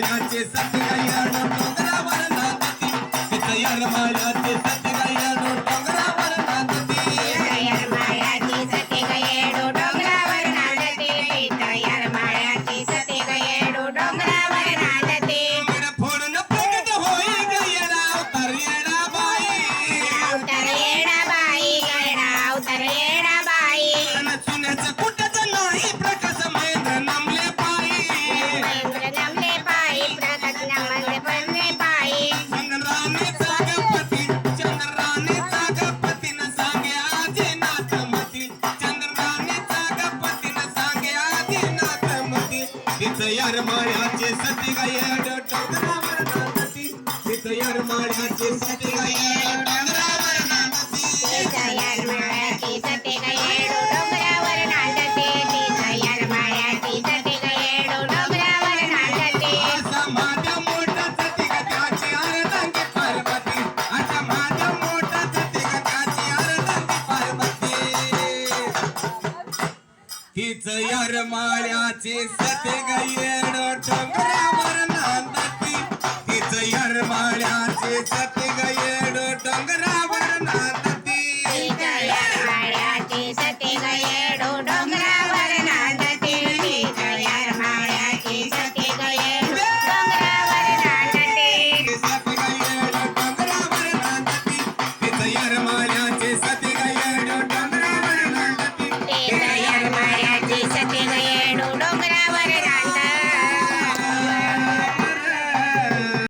చేసయ్యా यार माळ्याचे सती गाय टोकरा मरणासाठी तिथं यार माळ्याचे सती गाय तीच यार माळ्याची सते गैर डोंगरावर नांदती तीच यार माळ्याची सते गैर डोंगरावर नांदती